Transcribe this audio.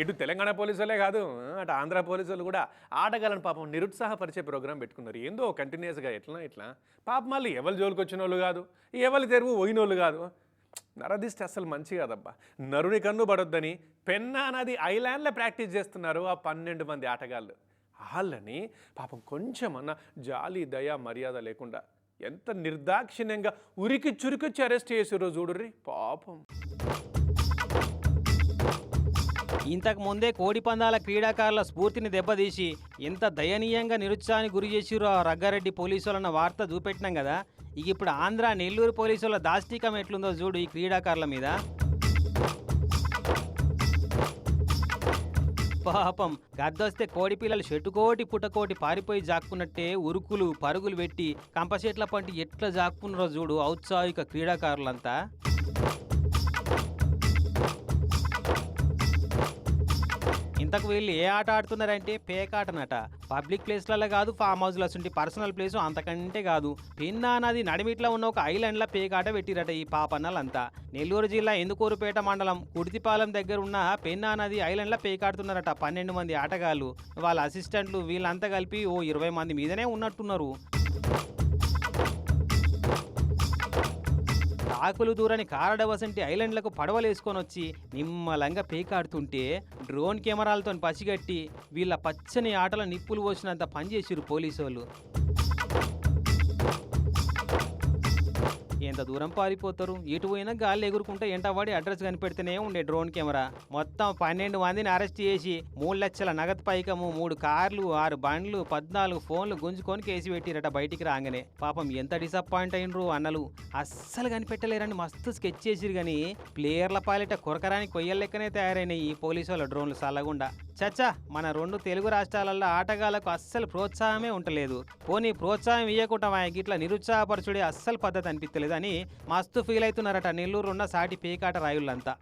ఇటు తెలంగాణ పోలీసులే కాదు అటు ఆంధ్ర పోలీసులు కూడా ఆటగాళ్ళని పాపం నిరుత్సాహపరిచే ప్రోగ్రాం పెట్టుకున్నారు. ఏందో కంటిన్యూస్గా ఎట్లా ఇట్లా పాపం మళ్ళీ ఎవరి జోలికి వచ్చిన వాళ్ళు కాదు ఎవరి తెరువు పోయినోళ్ళు కాదు. నరదిస్తే అసలు మంచి కాదబ్బా. నరుని కన్ను పడొద్దని పెన్నా నది ఐలాండ్లో ప్రాక్టీస్ చేస్తున్నారు ఆ పన్నెండు మంది ఆటగాళ్ళు. వాళ్ళని పాపం కొంచెమన్నా జాలి దయ మర్యాద లేకుండా ఎంత నిర్దాక్షిణ్యంగా ఉరికి చురికొచ్చి అరెస్ట్ చేసారో చూడుర్రి పాపం. ఇంతకు ముందే కోడి పందాల క్రీడాకారుల స్ఫూర్తిని దెబ్బతీసి ఎంత దయనీయంగా నిరుత్సాహానికి గురి చేసిరో ఆ రగ్గారెడ్డి పోలీసులన్న వార్త చూపెట్టినాం కదా. ఇక ఇప్పుడు ఆంధ్ర నెల్లూరు పోలీసుల దాష్టికం ఎట్లుందో చూడు ఈ క్రీడాకారుల మీద. పాపం గద్దొస్తే కోడి పిల్లలు చెట్టుకోటి పుట్టకోటి పారిపోయి జాక్కున్నట్టే ఉరుకులు పరుగులు పెట్టి కంపచెట్ల పంటి ఎట్లా జాక్కున్నారో చూడు ఔత్సాహిక క్రీడాకారులంతా. అంతకు వీళ్ళు ఏ ఆట ఆడుతున్నారంటే పేకాటనట పబ్లిక్ ప్లేస్లలో కాదు ఫామ్ హౌస్ లసుంటి పర్సనల్ ప్లేస్ అంతకంటే కాదు. పిన్నా నది నడిమిట్లో ఉన్న ఒక ఐలాండ్లో పేకాట పెట్టిరట ఈ పాపన్నలంతా. నెల్లూరు జిల్లా ఎందుకూరుపేట మండలం కుడితిపాలెం దగ్గర ఉన్న పెన్నా నది ఐలాండ్లో పేకాడుతున్నారట పన్నెండు మంది ఆటగాళ్ళు. వాళ్ళ అసిస్టెంట్లు వీళ్ళంతా కలిపి ఓ ఇరవై మంది మీదనే ఉన్నట్టున్నారు. ఆకులు దూరని కారడవసంటి ఐలాండ్లకు పడవలు వేసుకొని వచ్చి నిమ్మలంగా పేకాడుతుంటే డ్రోన్ కెమెరాలతో పసిగట్టి వీళ్ళ పచ్చని ఆటల నిప్పులు పోసినంత పనిచేసిరు పోలీసు వాళ్ళు ఎంత దూరం పారిపోతారు? ఎటు పోయినా గాలి ఎగురుకుంటే ఎంటవాడి అడ్రస్ కనిపెడితేనే ఉండే డ్రోన్ కెమెరా. మొత్తం పన్నెండు మందిని అరెస్ట్ చేసి మూడు లక్షల నగదు పైకము మూడు కార్లు ఆరు బండ్లు పద్నాలుగు ఫోన్లు గుంజుకొని కేసు పెట్టిరట బయటికి రాగానే. పాపం ఎంత డిసప్పాయింట్ అయినరు అన్నలు. అస్సలు కనిపెట్టలేరని మస్తు స్కెచ్ చేసిరు కానీ ప్లేయర్ల పాలిట కొరకరాని కొయ్యల లెక్కనే తయారైనాయి ఈ పోలీసు వాళ్ళ డ్రోన్లు సల్లగుండా. చచ్చా మన రెండు తెలుగు రాష్ట్రాలలో ఆటగాళ్ళకు అస్సలు ప్రోత్సాహమే ఉండలేదు పోనీ ప్రోత్సాహం ఇవ్వకుండా ఇట్లా నిరుత్సాహపరచుడే అస్సలు పద్ధతి అనిపించలేదు అని మస్తు ఫీల్ అవుతున్నారట. నెల్లూరు ఉన్న సాటి పీకాట రాయుళ్ళంతా